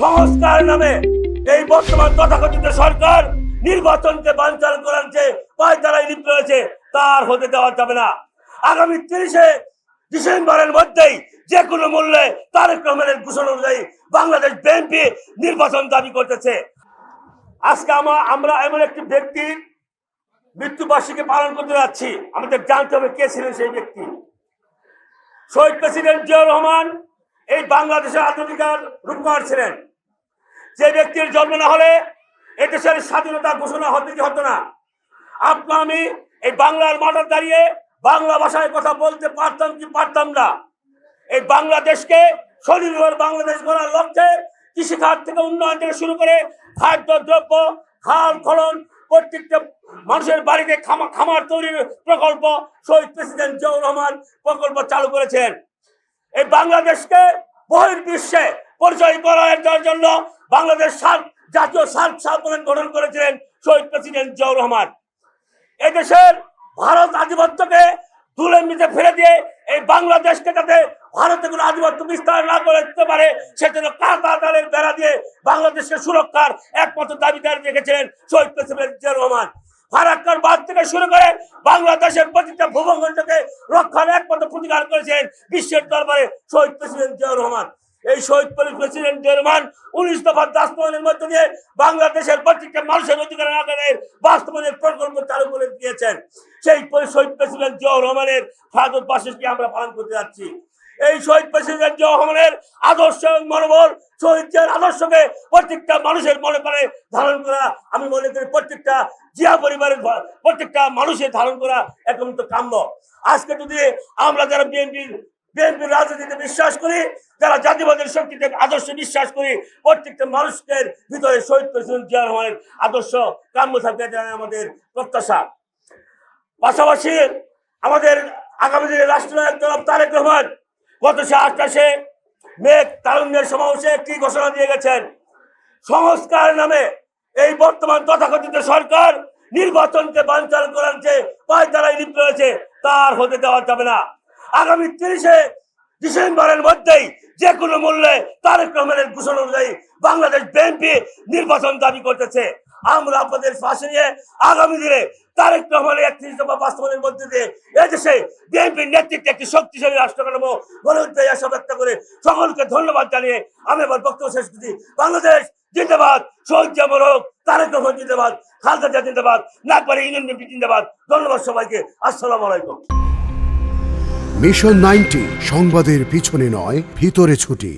সংস্কার নামে এই বর্তমান তথাকথিত সরকার নির্বাচনকে বানচাল যে পায় তারাই লিপ্ত রয়েছে তার হতে দেওয়া যাবে না। আগামী তিরিশে ডিসেম্বরের মধ্যেই যে কোনো মূল্যে তারেক রহমানের ঘোষণা অনুযায়ী বাংলাদেশ বিএনপি নির্বাচন দাবি করতেছে। আজকে আমরা আমরা এমন একটি ব্যক্তির মৃত্যুবার্ষিকী পালন করতে যাচ্ছি। আমাদের জানতে হবে কে ছিলেন সেই ব্যক্তি। শহীদ প্রেসিডেন্ট জিয়াউর রহমান এই বাংলাদেশের আত্মধিকার রূপকার ছিলেন। যে ব্যক্তির জন্ম না হলে এ দেশের স্বাধীনতা ঘোষণা হতে হতো না? আপনা আমি এই বাংলার মাঠে দাঁড়িয়ে বাংলা ভাষায় কথা বলতে পারতাম কি পারতাম না? এই বাংলাদেশকে স্বনির্ভর বাংলাদেশ গড়ার লক্ষ্যে কৃষিখাত থেকে উন্নয়ন থেকে শুরু করে খাদ্য, দ্রব্য, খাল খনন প্রত্যেকটা মানুষের বাড়িতে খামা, খামার তৈরির প্রকল্প শহীদ প্রেসিডেন্ট জিয়াউর রহমান প্রকল্প চালু করেছেন। এই বাংলাদেশকে বহির্বিশ্বে পরিচয় করার জন্য বাংলাদেশ জাতীয় সার্ক সম্মেলন গঠন করেছিলেন শহীদ প্রেসিডেন্ট জিয়াউর রহমান। এদেশের ভারত আধিপত্যকে তুলে নিতে ফেলে দিয়ে এই বাংলাদেশকে যাতে ভারতে কোনো আধিপত্য বিস্তার না করতে পারে সেজন্য কাতারের বেড়া দিয়ে বাংলাদেশকে সুরক্ষার একমাত্র দাবিদার রেখেছিলেন শহীদ প্রেসিডেন্ট জিয়াউর রহমান। ফারাক্কার বাদ থেকে শুরু করে বাংলাদেশের প্রতিটা ভূভঙ্গনটাকে রক্ষার একমাত্র প্রতিকার করেছেন বিশ্বের দরবারে শহীদ প্রেসিডেন্ট জিয়াউর রহমান। এই শহীদ প্রেসিডেন্ট জিয়াউর রহমান উনিশ দফার বাস্তবায়নের মধ্য দিয়ে বাংলাদেশের প্রত্যেকটা মানুষের অধিকারের আকারের বাস্তবায়নের প্রকল্প চালু করে দিয়েছেন। সেই শহীদ প্রেসিডেন্ট জিয়াউর রহমানের ফাদত বার্ষিকী আমরা পালন করতে যাচ্ছি। এই শহীদ প্রেসিডেন্ট জিয়াউর রহমানের আদর্শ এবং মনোবল শহীদ আদর্শকে প্রত্যেকটা মানুষের মনে করে ধারণ করা। আমি মনে করি প্রত্যেকটা জিয়া পরিবারের প্রত্যেকটা মানুষের ধারণ করা একান্ত কাম্য। আজকে যদি আমরা যারা বিএনপির বিএনপির রাজনীতিতে বিশ্বাস করি, যারা জাতিবাদের শক্তিতে আদর্শ বিশ্বাস করি, প্রত্যেকটা মানুষের ভিতরে শহীদ প্রেসিডেন্ট জিয়া রহমানের আদর্শ কাম্য থাকবে আমাদের প্রত্যাশা। পাশাপাশি আমাদের আগামী দিনে রাষ্ট্রনায়ক জনাব তারেক রহমান গত আটটাশে মেঘ তারুণ্যের সমাবেশে একটি ঘোষণা দিয়ে গেছেন? সংস্কার নামে এই বর্তমান তথাকথিত সরকার নির্বাচনকে বানচাল করার যে পায় তারাই লিপ্ত রয়েছে তার হতে দেওয়া যাবে না। আগামী তিরিশে ডিসেম্বরের মধ্যেই যে কোনো মূল্যে তারেক রহমানের ঘোষণা অনুযায়ী বাংলাদেশ বিএনপি নির্বাচন দাবি করতেছে। আমরা আপনাদের পাশে নিয়ে আগামী দিনে তারেক রহমানের একত্রিশ মধ্যে দিয়ে বিএনপির নেতৃত্বে একটি শক্তিশালী রাষ্ট্র কাঠামো আশা ব্যক্ত করে সকলকে ধন্যবাদ জানিয়ে আমি আমার বক্তব্য শেষ করছি। বাংলাদেশ জিন্দাবাদ শহীদ জামর হোক, তারেক রহমান জিন্দাবাদ, খালদা জিয়া জিন্দাবাদ ইউনিয়ন বিএনপি জিন্দাবাদ। ধন্যবাদ সবাইকে। আসসালামু আলাইকুম। মিশন নাইনটি সংবাদের পিছনে নয়, ভিতরে ছুটি।